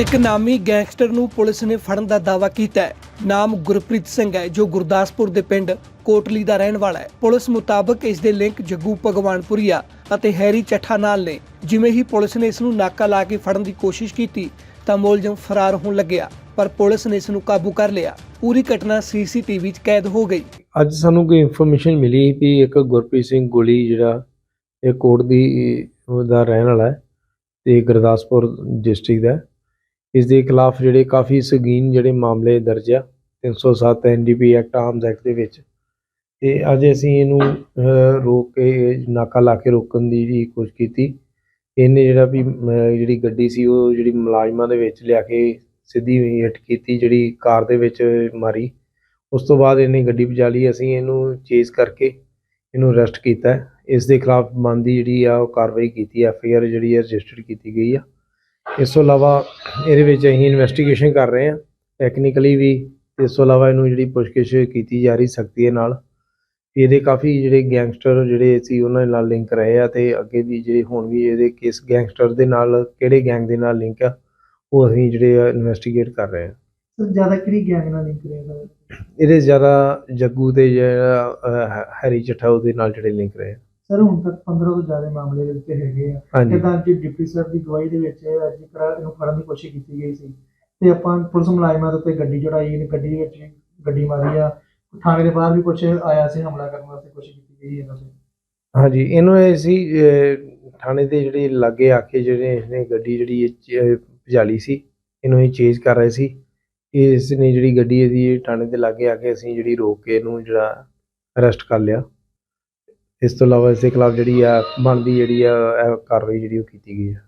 ਇੱਕ ਨਾਮੀ ਗੈਂਗਸਟਰ ਨੂੰ ਪੁਲਿਸ ਨੇ ਫੜਨ ਦਾ ਦਾਅਵਾ ਕੀਤਾ ਹੈ। ਨਾਮ ਗੁਰਪ੍ਰੀਤ ਸਿੰਘ ਹੈ, ਜੋ ਗੁਰਦਾਸਪੁਰ ਦੇ ਪਿੰਡ ਕੋਟਲੀ ਦਾ ਰਹਿਣ ਵਾਲਾ ਹੈ। ਪੁਲਿਸ ਮੁਤਾਬਕ ਇਸ ਦੇ ਲਿੰਕ ਜੱਗੂ ਭਗਵਾਨਪੁਰੀਆ ਅਤੇ ਹੈਰੀ ਚੱਠਾ ਨਾਲ ਨੇ। ਜਿਵੇਂ ਹੀ ਪੁਲਿਸ ਨੇ ਇਸ ਨੂੰ ਨਾਕਾ ਲਾ ਕੇ ਫੜਨ ਦੀ ਕੋਸ਼ਿਸ਼ ਕੀਤੀ, ਤਾਂ ਮੁਲਜ਼ਮ ਫਰਾਰ ਹੋਣ ਲੱਗਿਆ, ਪਰ ਪੁਲਿਸ ਨੇ ਇਸ ਨੂੰ ਕਾਬੂ ਕਰ ਲਿਆ। ਪੂਰੀ ਘਟਨਾ ਸੀਸੀਟੀਵੀ 'ਚ ਕੈਦ ਹੋ ਗਈ। ਅੱਜ ਸਾਨੂੰ ਕੋਈ ਇਨਫੋਰਮੇਸ਼ਨ ਮਿਲੀ ਵੀ ਇੱਕ ਗੁਰਪ੍ਰੀਤ ਸਿੰਘ ਗੋਲੀ ਜਿਹੜਾ ਇਹ ਕੋਟ ਦੀ ਉਹਦਾ ਰਹਿਣ ਵਾਲਾ ਹੈ ਤੇ ਗੁਰਦਾਸਪੁਰ ਡਿਸਟ੍ਰਿਕਟ ਦਾ ਇਸ ਦੇ ਖਿਲਾਫ ਜਿਹੜੇ ਕਾਫੀ ਸੰਗੀਨ ਜਿਹੜੇ ਮਾਮਲੇ ਦਰਜ ਆ 307 ਐਨਡੀਪੀ ਐਕਟ ਆਰਮਸ ਐਕਟ ਦੇ ਵਿੱਚ। ਤੇ ਅੱਜ ਅਸੀਂ ਇਹਨੂੰ ਰੋਕ ਕੇ, ਨਾਕਾ ਲਾ ਕੇ ਰੋਕਣ ਦੀ ਜਿਹੜੀ ਕੋਸ਼ਿਸ਼ ਕੀਤੀ। ਇਹਨੇ ਜਿਹੜਾ ਵੀ ਜਿਹੜੀ ਗੱਡੀ ਸੀ, ਉਹ ਜਿਹੜੀ ਮੁਲਾਜ਼ਮਾਂ ਦੇ ਵਿੱਚ ਲਿਆ ਕੇ ਸਿੱਧੀ ਹਿੱਟ ਕੀਤੀ, ਜਿਹੜੀ ਕਾਰ ਦੇ ਵਿੱਚ ਮਾਰੀ। ਉਸ ਤੋਂ ਬਾਅਦ ਇਹਨੇ ਗੱਡੀ ਭਜਾ ਲਈ, ਅਸੀਂ ਇਹਨੂੰ ਚੇਜ਼ ਕਰਕੇ ਇਹਨੂੰ ਅਰੈਸਟ ਕੀਤਾ। ਇਸ ਦੇ ਖਿਲਾਫ ਬਣਦੀ ਜਿਹੜੀ ਆ, ਉਹ ਕਾਰਵਾਈ ਕੀਤੀ ਐਫ ਆਈ ਆਰ ਜਿਹੜੀ ਆ, ਰਜਿਸਟਰ ਕੀਤੀ ਗਈ ਆ। ਇਸ ਤੋਂ ਇਲਾਵਾ ਇਹਦੇ ਵਿੱਚ ਅਸੀਂ ਇਨਵੈਸਟੀਗੇਸ਼ਨ ਕਰ ਰਹੇ ਹਾਂ। ਟੈਕਨੀਕਲੀ ਵੀ ਇਸ ਤੋਂ ਇਲਾਵਾ ਇਹਨੂੰ ਜਿਹੜੀ ਪੁੱਛਗਿੱਛ ਕੀਤੀ ਜਾ ਰਹੀ ਸਖਤੀ ਦੇ ਨਾਲ। ਇਹਦੇ ਕਾਫੀ ਜਿਹੜੇ ਗੈਂਗਸਟਰ ਜਿਹੜੇ ਸੀ ਉਹਨਾਂ ਦੇ ਨਾਲ ਲਿੰਕ ਰਹੇ ਆ ਤੇ ਅੱਗੇ ਵੀ ਜਿਹੜੇ ਹੁਣ ਵੀ ਇਹਦੇ ਕਿਸ ਗੈਂਗਸਟਰ ਦੇ ਨਾਲ ਕਿਹੜੇ ਗੈਂਗ ਦੇ ਨਾਲ ਲਿੰਕ ਆ ਉਹ ਅਸੀਂ ਜਿਹੜੇ ਇਨਵੈਸਟੀਗੇਟ ਕਰ ਰਹੇ ਹਾਂ। ਸਰ ਜ਼ਿਆਦਾ ਕਿਹੜੀ ਗੈਂਗ ਨਾਲ ਲਿੰਕ ਰਿਹਾ ਇਹਦੇ ਜ਼ਿਆਦਾ ਜੱਗੂ ਤੇ ਜਿਹੜਾ ਹੈਰੀ ਚੱਠਾ ਉਹਦੇ ਨਾਲ ਜਿਹੜੇ ਲਿੰਕ ਰਹੇ ਆ। ਸਰ ਹੁਣ ਤੱਕ 15 ਤੋਂ ਜ਼ਿਆਦਾ ਮਾਮਲੇ ਦੇ ਉੱਤੇ ਹੈਗੇ ਆ। ਹਾਂਜੀ। ਜਿੱਦਾਂ ਕਿ ਡਿਪਟੀ ਸਰ ਦੀ ਗਵਾਹੀ ਦੇ ਵਿੱਚ ਅੱਜ ਕਰਾ ਇਹਨੂੰ ਫੜਨ ਦੀ ਕੋਸ਼ਿਸ਼ ਕੀਤੀ ਗਈ ਸੀ। ਤੇ ਆਪਾਂ ਪੁਲਿਸ ਮੁਲਾਜ਼ਮਾਂ ਦੇ ਉੱਤੇ ਗੱਡੀ ਚੜਾਈ ਨੇ ਗੱਡੀ ਵਿੱਚ ਗੱਡੀ ਮਾਰੀ ਆ। ਥਾਣੇ ਦੇ ਬਾਹਰ ਵੀ ਕੁਝ ਆਇਆ ਸੀ ਹਮਲਾ ਕਰਨ ਵਾਸਤੇ ਕੋਸ਼ਿਸ਼ ਕੀਤੀ ਗਈ ਇਹਨਾਂ ਤੇ। ਹਾਂਜੀ ਇਹਨੂੰ ਇਹ ਸੀ ਅਹ, ਥਾਣੇ ਦੇ ਜਿਹੜੇ ਲਾਗੇ ਆ ਕੇ ਜਿਹੜੇ ਇਹਨੇ ਗੱਡੀ ਜਿਹੜੀ ਇਹ ਚ- ਅਹ, ਭਜਾਲੀ ਸੀ ਇਹਨੂੰ ਇਹ ਚੇਜ਼ ਕਰ ਰਹੇ ਸੀ। ਇਸ ਨੇ ਜਿਹੜੀ ਗੱਡੀ ਇਹਦੀ ਥਾਣੇ ਦੇ ਲਾਗੇ ਆ ਕੇ ਅਸੀਂ ਜਿਹੜੀ ਰੋਕ ਕੇ ਇਹਨੂੰ ਜਿਹੜਾ ਅਰੈਸਟ ਕਰ ਲਿਆ। ਇਸ ਤੋਂ ਇਲਾਵਾ ਇਸ ਦੇ ਖਿਲਾਫ ਜਿਹੜੀ ਆ ਬਣਦੀ ਜਿਹੜੀ ਆ, ਇਹ ਕਾਰਵਾਈ ਜਿਹੜੀ ਉਹ ਕੀਤੀ ਗਈ ਆ।